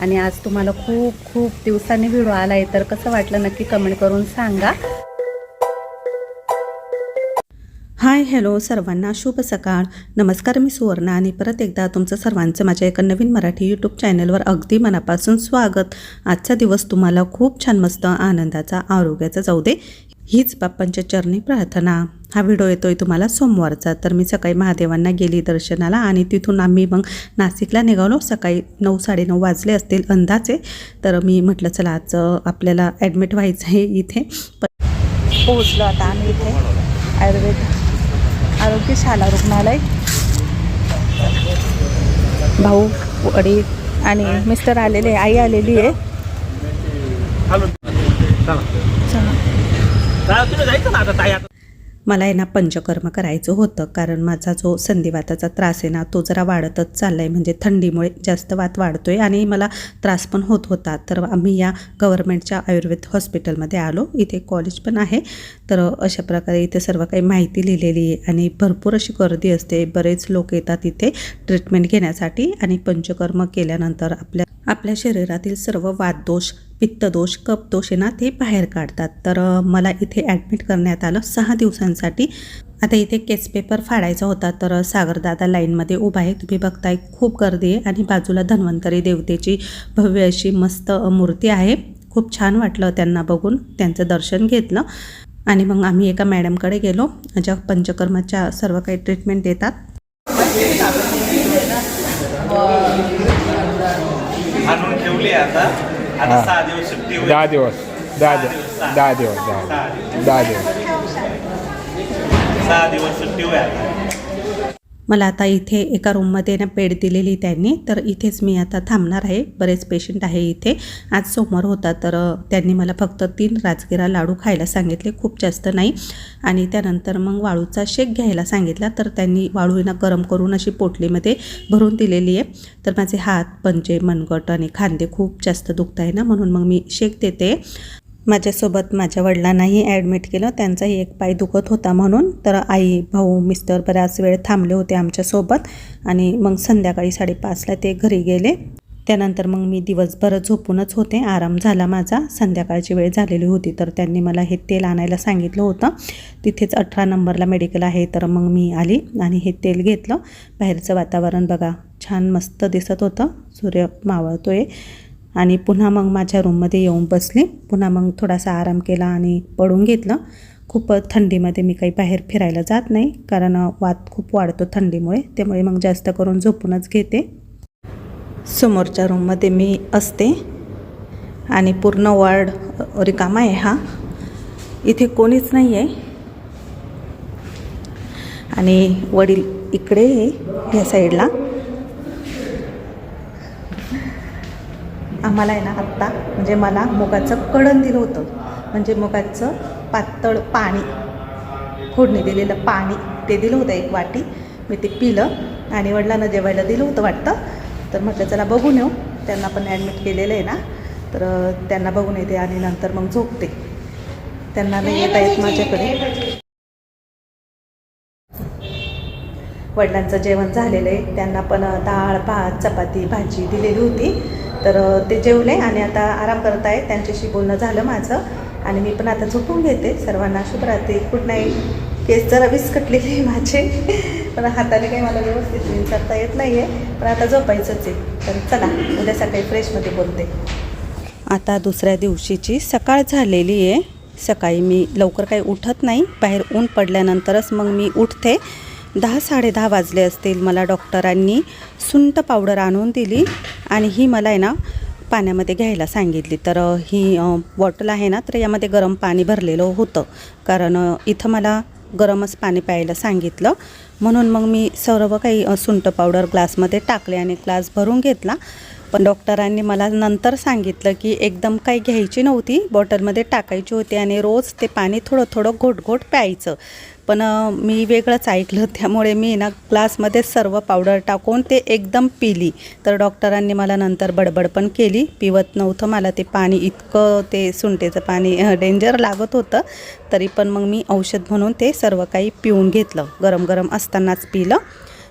आणि आज तुम्हाला खूप खूप दिवसांनी व्हिडिओ आला आहे तर कसं वाटलं नक्की कमेंट करून सांगा. हाय हॅलो सर्वांना शुभ सकाळ. नमस्कार मी सुवर्णा आणि परत एकदा तुमचं सर्वांचं माझ्या एका नवीन मराठी यूट्यूब चॅनलवर अगदी मनापासून स्वागत. आजचा दिवस तुम्हाला खूप छान मस्त आनंदाचा आरोग्याचा जाऊ दे. हीच बाप्पांच्या चरणी प्रार्थना. हा व्हिडिओ येतोय तुम्हाला सोमवारचा. तर मी सकाळी महादेवांना गेली दर्शनाला आणि तिथून आम्ही मग नाशिकला निघालो. सकाळी नऊ साडेनऊ वाजले असतील अंदाजे. तर मी म्हटलं चला आज आपल्याला ॲडमिट व्हायचं आहे इथे. पण पोहोचलो आता आम्ही इथे. आयुर्वेद आरोग्यशाला रुग्णालय. भाऊ वडील आणि मिस्टर आलेले आई आलेली आहे. तुम्ही जायचं ना आता ताई आता? मला आहे ना पंचकर्म करायचं होतं कारण माझा जो संधिवाताचा त्रास आहे ना तो जरा वाढतच चालला आहे म्हणजे थंडीमुळे जास्त वात वाढतो आहे आणि मला त्रास पण होत होता. तर आम्ही या गव्हर्मेंटच्या आयुर्वेद हॉस्पिटलमध्ये आलो. इथे कॉलेज पण आहे. तर अशा प्रकारे इथे सर्व काही माहिती लिहिलेली आहे आणि भरपूर अशी गर्दी असते. बरेच लोक येतात इथे ट्रीटमेंट घेण्यासाठी आणि पंचकर्म केल्यानंतर आपल्या आपल्या शरीरातील सर्व वातदोष पित्तदोष कपदोष आहे ना ते बाहेर काढतात. तर मला इथे ॲडमिट करण्यात आलं सहा दिवसांसाठी. आता इथे केस पेपर फाडायचा होता तर सागरदादा लाईनमध्ये उभा आहे. तुम्ही बघताय खूप गर्दी आहे आणि बाजूला धन्वंतरी देवतेची भव्य अशी मस्त मूर्ती आहे. खूप छान वाटलं त्यांना बघून त्यांचं दर्शन घेतलं. आणि मग आम्ही एका मॅडमकडे गेलो. ज्या पंचकर्माच्या सर्व काही ट्रीटमेंट देतात. आणून ठेवली आता. आता. सहा दिवस सुट्टी होईल. दहा दिवस. दहा दिवस. दहा दिवस दहा दिवस. दहा दिवस. सहा दिवस सुट्टी होईल आता. मला आता इथे एका रूममध्ये ना बेड दिलेली त्यांनी. तर इथेच मी आता थांबणार आहे. बरेच पेशंट आहे इथे. आज सोमवार होता तर त्यांनी मला फक्त तीन राजगिरा लाडू खायला सांगितले. खूप जास्त नाही. आणि त्यानंतर मग वाळूचा शेक घ्यायला सांगितला. तर त्यांनी वाळू ना गरम करून अशी पोटलीमध्ये भरून दिलेली आहे. तर माझे हात पंजे मनगट आणि खांदे खूप जास्त दुखत आहे ना म्हणून मग मी शेक देते. माझ्यासोबत माझ्या वडिलांनाही ॲडमिट केलं. त्यांचाही एक पाय दुखत होता म्हणून. तर आई भाऊ मिस्टर बऱ्याच वेळ थांबले होते आमच्यासोबत आणि मग संध्याकाळी साडेपाचला ते घरी गेले. त्यानंतर मग मी दिवसभर झोपूनच होते. आराम झाला माझा. संध्याकाळची वेळ झालेली होती. तर त्यांनी मला हे तेल आणायला सांगितलं होतं. तिथेच अठरा नंबरला मेडिकल आहे. तर मग मी आली आणि हे तेल घेतलं. बाहेरचं वातावरण बघा छान मस्त दिसत होतं. सूर्य मावळतो आहे आणि पुन्हा मग माझ्या रूममध्ये येऊन बसले. पुन्हा मग थोडासा आराम केला आणि पडून घेतलं. खूप थंडीमध्ये मी काही बाहेर फिरायला जात नाही कारण वात खूप वाढतो थंडीमुळे. त्यामुळे मग जास्त करून झोपूनच घेते. समोरच्या रूममध्ये मी असते आणि पूर्ण वार्ड रिकामा आहे हा. इथे कोणीच नाही आहे आणि वडील इकडे आहे, ह्या साईडला आम्हाला आहे ना आत्ता म्हणजे मला मुगाचं कडण दिलं होतं. म्हणजे मुगाचं पातळ पाणी फोडणी दिलेलं पाणी ते दिलं होतं एक वाटी. मी ते पिलं आणि वडिलांना जेवायला दिलं होतं वाटतं. तर म्हटलं चला बघून येऊ. त्यांना पण ॲडमिट केलेलं आहे ना. तर त्यांना बघून येते आणि नंतर मग झोपते. त्यांना नाही येता येत माझ्याकडे. वडिलांचं जेवण झालेलं आहे. त्यांना पण डाळ भात चपाती भाजी दिलेली होती. तर ते जेवले आणि आता आराम करत आहे त्यांच्याशी बोलणं झालं माझं आणि मी पण आता झोपून घेते. सर्वांना शुभरात्री गुड नाईट केस जरा विस्कटलेले आहे माझे पण हाताने काही मला व्यवस्थित विचारता येत नाही आहे पण आता झोपायचंच आहे. तर चला उद्या सकाळी फ्रेशमध्ये बोलते. आता दुसऱ्या दिवशीची सकाळ झालेली आहे. सकाळी मी लवकर काही उठत नाही. बाहेर ऊन पडल्यानंतरच मग मी उठते. दहा साडेदहा वाजले असतील मला डॉक्टरांनी सुंट पावडर आणून दिली आणि ही मला आहे ना पाण्यामध्ये घ्यायला सांगितली. तर ही बॉटल आहे ना तर यामध्ये गरम पाणी भरलेलं होतं. कारण इथं मला गरमच पाणी प्यायला सांगितलं. म्हणून मग मी सर्व काही सुंट पावडर ग्लासमध्ये टाकले आणि ग्लास भरून घेतला. पण डॉक्टरांनी मला नंतर सांगितलं की एकदम काही घ्यायची नव्हती. बॉटलमध्ये टाकायची होती आणि रोज ते पाणी थोडं थोडं घोट घोट प्यायचं. पण मी वेगळंच ऐकलं. त्यामुळे मी ना ग्लासमध्ये सर्व पावडर टाकून ते एकदम पिली. तर डॉक्टरांनी मला नंतर बडबड पण केली. पिवत नव्हतं मला ते पाणी इतकं ते सुंटेचं पाणी डेंजर लागत होतं. तरी पण मग मी औषध म्हणून ते सर्व काही पिऊन घेतलं. गरम गरम असतानाच पिलं.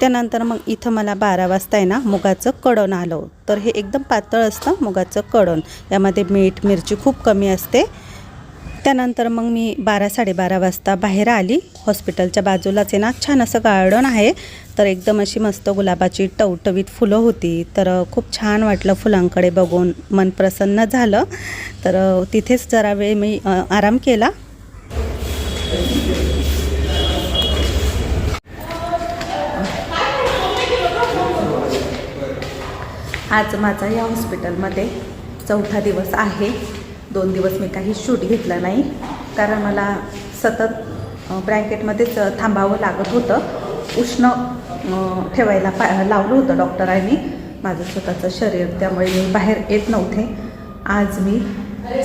त्यानंतर मग इथं मला बारा वाजता आहे ना मुगाचं कडण आलं. तर हे एकदम पातळ असतं मुगाचं कडण. यामध्ये मीठ मिरची खूप कमी असते. त्यानंतर मग मी बारा साडेबारा वाजता बाहेर आली. हॉस्पिटलच्या बाजूलाच आहे ना छान असं गार्डन आहे. तर एकदम अशी मस्त गुलाबाची टवटवीत फुलं होती. तर खूप छान वाटलं फुलांकडे बघून. मन प्रसन्न झालं. तर तिथेच जरा वेळ मी आराम केला. आज माझा या हॉस्पिटलमध्ये चौथा दिवस आहे. दोन दिवस मी काही शूट घेतला नाही. कारण मला सतत ब्रँकेटमध्येच थांबावं लागत होतं. उष्ण ठेवायला पा लावलं होतं डॉक्टरांनी माझं स्वतःचं शरीर त्यामुळे मी बाहेर येत नव्हते. आज मी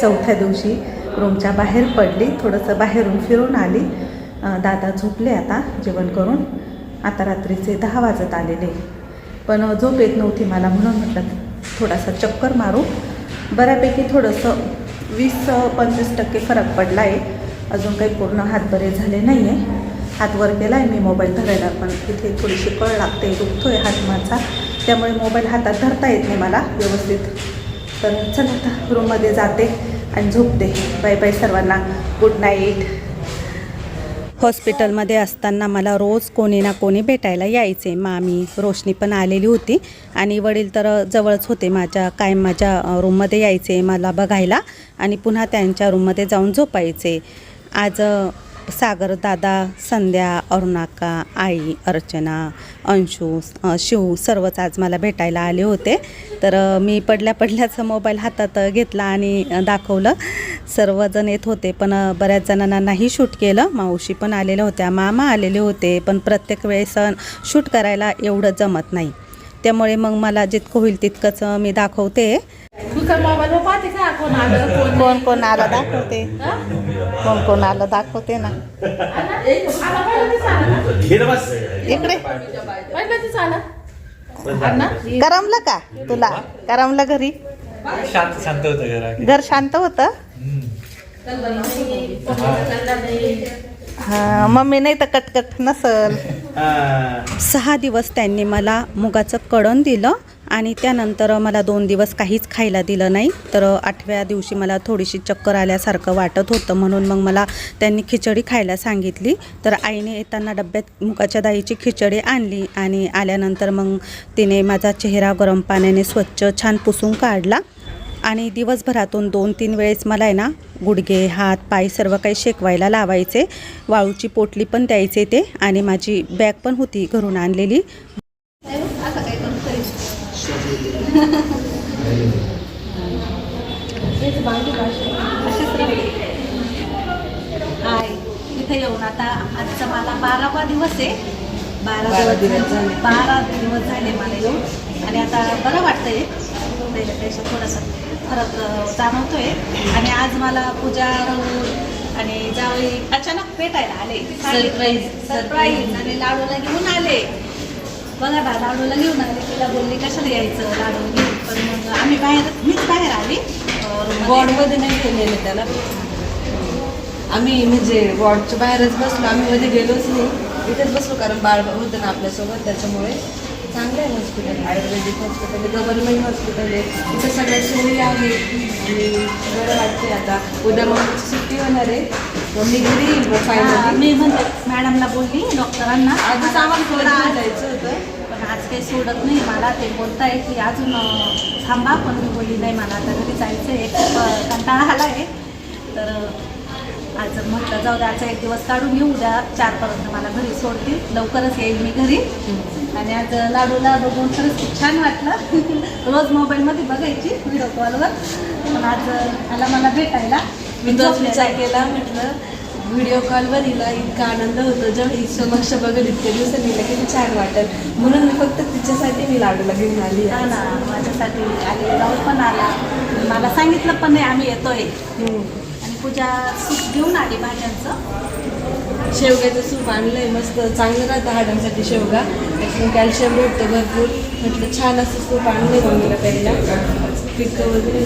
चौथ्या दिवशी रूमच्या बाहेर पडली. थोडंसं बाहेरून फिरून आली. दादा झोपले आता जेवण करून. आता रात्रीचे दहा वाजत आलेले. पण झोप येत नव्हती मला म्हणून म्हटलं थोडासा चक्कर मारू. बऱ्यापैकी थोडंसं वीस पंचवीस टक्के फरक पडला आहे अजून काही पूर्ण हात बरे झाले नाही आहे हात वर केला आहे मी मोबाईल धरायला पण तिथे थोडीशी कळ लागते दुखतो आहे हात माझा. त्यामुळे मोबाईल हातात धरता येत नाही मला व्यवस्थित. तर चला आता रूममध्ये जाते आणि झोपते. बाय बाय सर्वांना. गुड नाईट हॉस्पिटलमध्ये असताना मला रोज कोणी ना कोणी भेटायला यायचे. मामी रोशनी पण आलेली होती आणि वडील तर जवळच होते. माझ्या कायम माझ्या रूममध्ये यायचे मला बघायला आणि पुन्हा त्यांच्या रूममध्ये जाऊन झोपायचे. आज सागर दादा संध्या अरुणाका आई अर्चना अंशू शिव सर्वच आज मला भेटायला आले होते. तर मी पडल्या पडल्याचा मोबाईल हातात घेतला आणि दाखवलं. सर्वजण येत होते पण बऱ्याच जणांना नाही शूट केलं. मावशी पण आलेल्या होत्या मामा आलेले होते पण प्रत्येक वेळेस शूट करायला एवढं जमत नाही. त्यामुळे मग मला जितकं होईल तितकंच मी दाखवते. तुझा मोबाईल पाहते का? कोण आलं कोण कोण कोण आलं दाखवते. कोण कोण आलं दाखवते ना. इकडे? करमलं का तुला? करमलं घरी? शांत शांत होतं जरा. घर शांत होतं? हा मम्मी नाही तर कटकट नसल. सहा दिवस त्यांनी मला मुगाचं कडण दिलं. आणि त्यानंतर मला दोन दिवस काहीच खायला दिलं नाही. तर आठव्या दिवशी मला थोडीशी चक्कर आल्यासारखं वाटत होतं. म्हणून मग मला त्यांनी खिचडी खायला सांगितली. तर आईने येताना डब्यात मुगाच्या दाईची खिचडी आणली आणि आल्यानंतर मग तिने माझा चेहरा गरम पाण्याने स्वच्छ छान पुसून काढला. आणि दिवसभरातून दोन तीन वेळेस मला आहे ना गुडघे हात पाय सर्व काही शेकवायला लावायचे. वाळूची पोटली पण द्यायचे ते. आणि माझी बॅग पण होती घरून आणलेली हाय इथे येऊन आता आजचा मला बारावा दिवस आहे बारा दिवस झाले. बारा दिवस झाले मला येऊन. आणि आता बरं वाटतंय. पहिल्यापेक्षा थोडासा फरक जाणवतोय. आणि आज मला पूजा राहून आणि जावई अचानक भेटायला आले. Surprise. सरप्राईज आणि लाडूला घेऊन आले. बघा ना लाडूला घेऊन आले तिला बोलली कशाला यायचं? लाडू घेऊन पण मग आम्ही बाहेर मीच बाहेर आली. वॉर्डमध्ये नाही गेलेले त्याला. आम्ही म्हणजे वॉर्डच्या बाहेरच बसलो. आम्ही मध्ये गेलोच नाही. इथेच बसलो कारण बाळ होतं ना आपल्यासोबत त्याच्यामुळे. चांगलं आहे हॉस्पिटल आयुर्वेदिक हॉस्पिटल आहे गव्हर्नमेंट हॉस्पिटल आहे. इथं सगळ्या सोयी आहेत. आणि बरं वाटते आता. उद्या मग सुट्टी होणार आहे. मग मी घरी येईल मग फायनली मी म्हणजे मॅडमला बोलली डॉक्टरांना. आजच आम्हाला थोडं जायचं होतं. पण आज काही सोडत नाही. मला ते बोलताय की अजून थांबा. पण मी बोलली नाही मला आता घरी जायचं आहे कंटाळा आला आहे तर आज म्हटलं जाऊ द्या आजचा एक दिवस काढून येऊ द्या. चारपर्यंत मला घरी सोडतील. लवकरच येईल मी घरी. आणि आज लाडूला बघून खरंच खूप छान वाटलं. रोज मोबाईलमध्ये बघायची व्हिडिओ कॉलवर पण आज आला मला भेटायला. मी तोच विचार केला म्हटलं व्हिडिओ कॉलवर हिला इतका आनंद होतो. जेव्हा ही समक्ष बघत इतक्या दिवसांनी हिला किती छान वाटेल. म्हणून मी फक्त तिच्यासाठी मी लाडूला घेऊन आली हा. ना माझ्यासाठी आले राहुल पण आला. मला सांगितलं पण नाही आम्ही येतोय. आणि पूजा सूप घेऊन आली भाज्यांचं. शेवग्याचं सूप आणलंय मस्त चांगलं राहतं हाडांसाठी शेवगा. त्याच्यातून कॅल्शियम भेटतं भरपूर. म्हटलं छान असं सूप आणलंय मम्मीला पहिला पिकं वगैरे.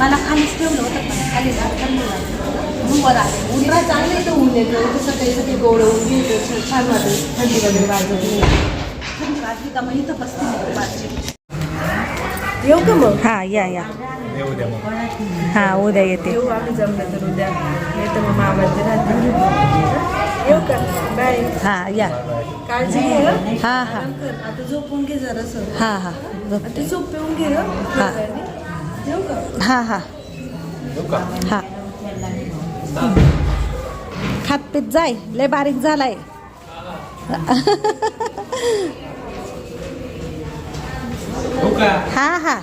मला खालीच ठेवलं होतं पण खाली खाल्लं म्हणून वर आले. उन्हाळा चांगलं येतं ऊन येतं इथं काही सकाळी गोड ऊन येतं छान वाटतं थंडी वगैरे वाजत नाही. थंडी वाजली का मग इथं बसते मी येऊ का मग? हां या या. येऊ द्या मग. हां उद्या येते. येऊ आम्ही जमलं तर उद्या. नाही तर मग मामाचे राहते येऊ. का? बाय. हां या. काळजी घे हं. हां हां. आराम कर. आता झोपून घे जरासं हां हां. आता झोप पिऊन घे हं. हा. येऊ का? हां हां. हां. खात पीत जाय. लय बारीक झालाय. हा हा हां. हां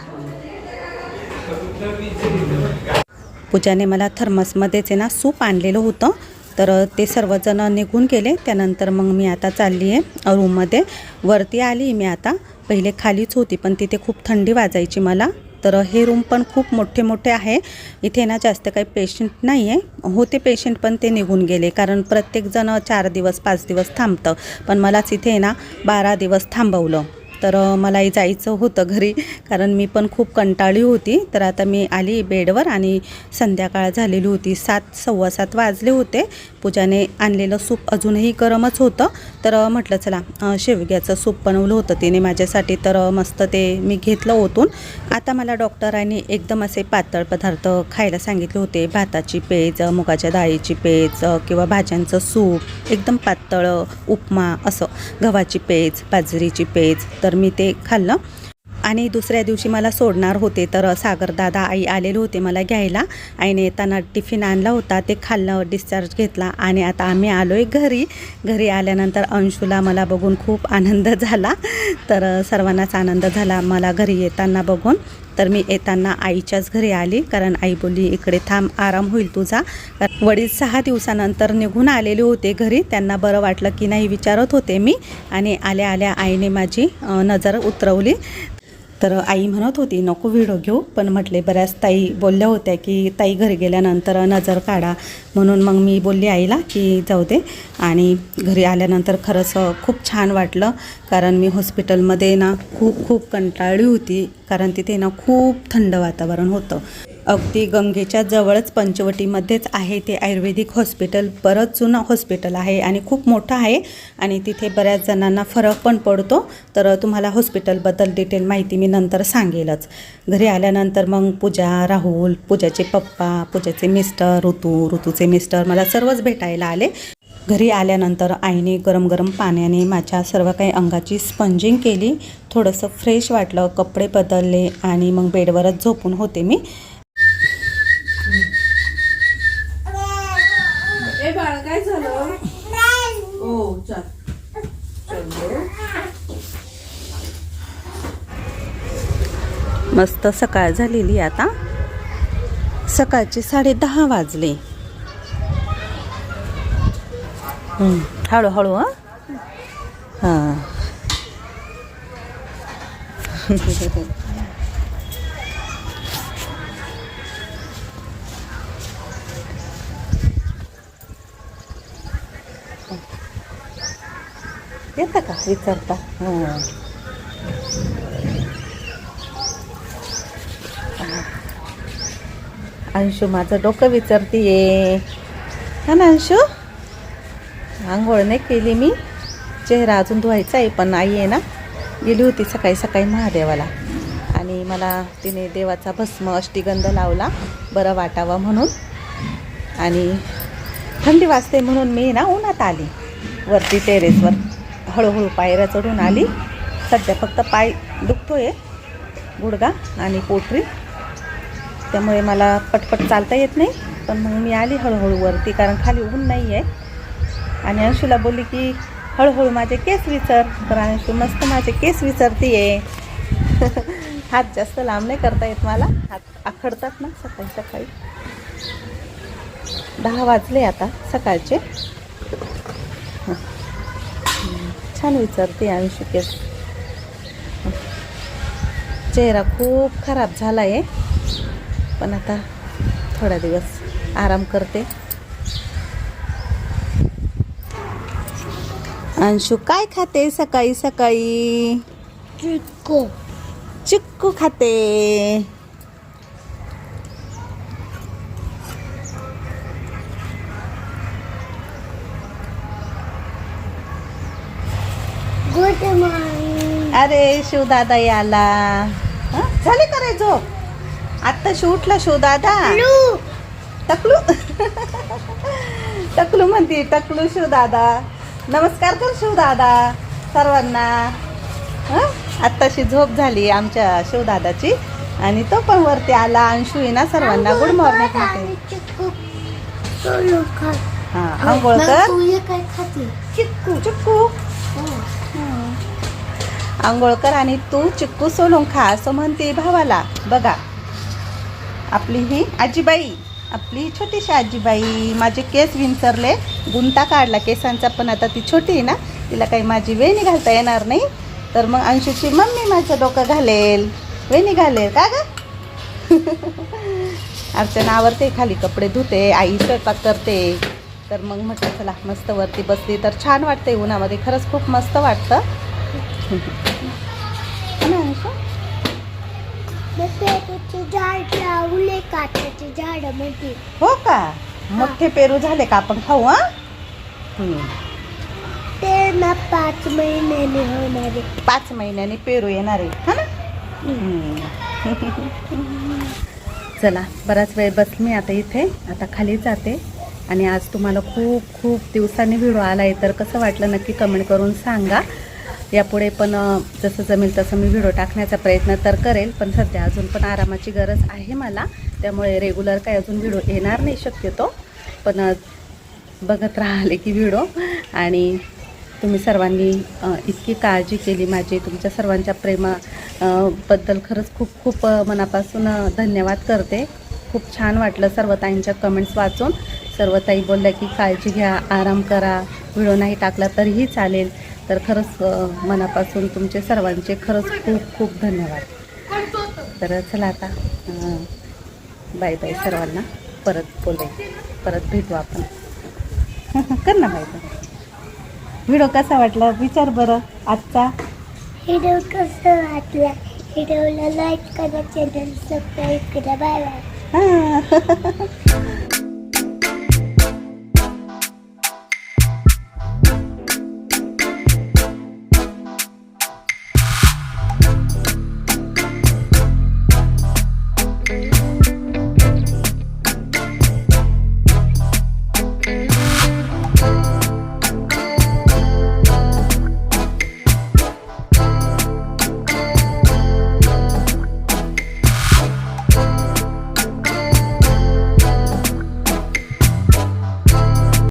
पूजाने मला थर्मसमध्येच आहे ना सूप आणलेलं होतं. तर ते सर्वजण निघून गेले. त्यानंतर मग मी आता चालली आहे रूममध्ये. वरती आली मी आता. पहिले खालीच होती पण तिथे खूप थंडी वाजायची मला. तर हे रूम पण खूप मोठे मोठे आहे. इथे ना जास्त काही पेशंट नाही आहे होते पेशंट पण ते निघून गेले. कारण प्रत्येकजण चार दिवस पाच दिवस थांबतं. पण मलाच इथे ना बारा दिवस थांबवलं. तर मलाही जायचं होतं घरी. कारण मी पण खूप कंटाळी होती. तर आता मी आली बेडवर आणि संध्याकाळ झालेली होती. सात सव्वा सात वाजले होते. पूजाने आणलेलं सूप अजूनही गरमच होतं. तर म्हटलं चला शेवग्याचं सूप बनवलं होतं तिने माझ्यासाठी. तर मस्त ते मी घेतलं ओतून. आता मला डॉक्टरांनी एकदम असे पातळ पदार्थ खायला सांगितले होते. भाताची पेज मुगाच्या डाळीची पेज किंवा भाज्यांचं सूप. एकदम पातळ उपमा असं. गव्हाची पेज बाजरीची पेज. तर मी ते खाल्लं. आणि दुसऱ्या दिवशी मला सोडणार होते तर सागर दादा आई आलेले होते मला घ्यायला. आईने येताना टिफिन आणला होता ते खाल्लं डिस्चार्ज घेतला आणि आता आम्ही आलो आहे घरी. घरी आल्यानंतर अंशूला मला बघून खूप आनंद झाला. तर सर्वांनाच आनंद झाला मला घरी येताना बघून. तर मी येताना आईच्याच घरी आली कारण आई बोलली इकडे थांब आराम होईल तुझा. वडील सहा दिवसानंतर निघून आलेले होते घरी. त्यांना बरं वाटलं की नाही विचारत होते मी. आणि आल्या आल्या आईने माझी नजर उतरवली. तर आई म्हणत होती नको व्हिडिओ घेऊ. पण म्हटले बऱ्याच ताई बोलल्या होत्या की ताई घरी गेल्यानंतर नजर काढा. म्हणून मग मी बोलली आईला की जाऊ दे. आणि घरी आल्यानंतर खरंच खूप छान वाटलं कारण मी हॉस्पिटलमध्ये ना खूप खूप कंटाळली होती कारण तिथे ना खूप थंड वातावरण होतं. अगदी गंगेच्या जवळच पंचवटीमध्येच आहे ते आयुर्वेदिक हॉस्पिटल. बरंच जुनं हॉस्पिटल आहे आणि खूप मोठं आहे आणि तिथे बऱ्याच जणांना फरक पण पडतो. तर तुम्हाला हॉस्पिटलबद्दल डिटेल माहिती मी नंतर सांगेलच. घरी आल्यानंतर मग पूजा राहुल पूजाचे पप्पा पूजाचे मिस्टर ऋतू ऋतूचे मिस्टर मला सर्वच भेटायला आले. घरी आल्यानंतर आईने गरम गरम पाण्याने माझ्या सर्व काही अंगाची स्पंजिंग केली. थोडंसं फ्रेश वाटलं कपडे बदलले आणि मग बेडवरच झोपून होते मी. ए बाळा काय झालं? हो चल. मस्त सकाळ झालेली आता. सकाळचे साडे दहा वाजले. हं, हळूहळू हां? हां. येतं का? विचारता. हां. अंशू माझं डोकं विचारतीये. हा ना अंशू? आंघोळ नाही केली मी. चेहरा अजून धुवायचा आहे पण आई आहे ना गेली होती सकाळी सकाळी महादेवाला. आणि मला तिने देवाचा भस्म अष्टीगंध लावला बरं वाटावं म्हणून. आणि थंडी वाजते म्हणून मी ना उन्हात आली. वरती टेरेसवर हळूहळू पायऱ्या चढून आली. सध्या फक्त पाय दुखतोय गुडगा आणि पोटरी. त्यामुळे मला पटपट चालता येत नाही पण मग मी आली हळूहळू वरती कारण खाली ऊन नाही आहे आणि अंशूला बोलली की हळूहळू माझे केस विचार तर अंशू मस्त माझे केस विचारती आहे हात जास्त लांब नाही करता येत मला. हात आखडतात ना सकाळी सकाळी. दहा वाजले आता सकाळचे. छान विचारते अंशू केस. चेहरा खूप खराब झाला आहे पण आता थोडा दिवस आराम करते. अंशू काय खाते सकाळी सकाळी? चिक्कू. चिक्कू खाते. अरे शिवदादा याला. हं? झाले का रे झोप? आत्ता उठला शिवदादा. टकलू. टकलू? म्हणते टकलू शिवदादा. नमस्कार कर शिवदादा सर्वांना. हं? आत्ताशी झोप झाली आमच्या शिवदादाची. आणि तो पण वरती आला अंशू ना सर्वांना गुड मॉर्निंग म्हणते. हा आंघोळ कर. चिक्कू. चिक्कू? आंघोळ कर आणि तू चिक्कू सोलून खा असं म्हणते भावाला. बघा. आपली ही आजीबाई आपली छोटीशी आजीबाई. माझे केस विंचरले गुंता काढला. केसांचा पण आता ती छोटी आहे ना तिला काही माझी वेणी घालता येणार नाही. तर मग अंशूची मम्मी माझं डोकं घालेल. वेणी घालेल का ग? अर्चना आवरते खाली कपडे धुते आई स्वयंपाक करते. तर मग म्हटलं चला मस्त वरती बसली तर छान वाटते उन्हामध्ये. खरंच खूप मस्त वाटतं. झाड लावले काचाचे झाडमध्ये हो का? मोठे पेरू झाले का आपण खाऊ हा. ते ना पाच महिन्याने होणारे. पाच महिन्याने पेरू येणार आहे हा ना. चला बराच वेळ बसली मी आता इथे. आता खाली जाते. आणि आज तुम्हाला खूप खूप दिवसांनी व्हिडिओ आला आहे तर कसं वाटलं नक्की कमेंट करून सांगा. यापुढे पण जसं जमेल तसं मी व्हिडिओ टाकण्याचा प्रयत्न तर करेल पण सध्या अजून पण आरामाची गरज आहे मला. त्यामुळे रेग्युलर काही अजून व्हिडिओ येणार नाही शक्यतो. पण बघत राहिले की व्हिडिओ. आणि तुम्ही सर्वांनी इतकी काळजी केली माझी. तुमच्या सर्वांच्या प्रेमाबद्दल खरंच खूप खूप मनापासून धन्यवाद करते. खूप छान वाटलं सर्व ताईंच्या कमेंट्स वाचून. सर्व ताई बोलल्या की काळजी घ्या आराम करा. व्हिडिओ नाही टाकला तरीही चालेल. तर खरंच मनापासून तुमचे सर्वांचे खरंच खूप खूप धन्यवाद. तर चला आता बाय बाय सर्वांना. परत बोलाय. परत भेटू आपण. कर ना बाय बाय. व्हिडिओ कसा वाटला विचार बरं आजचा. व्हिडिओ कसं वाटला? व्हिडिओला लाईक करा चॅनल सबस्क्राईब करा. बाय बाय हां.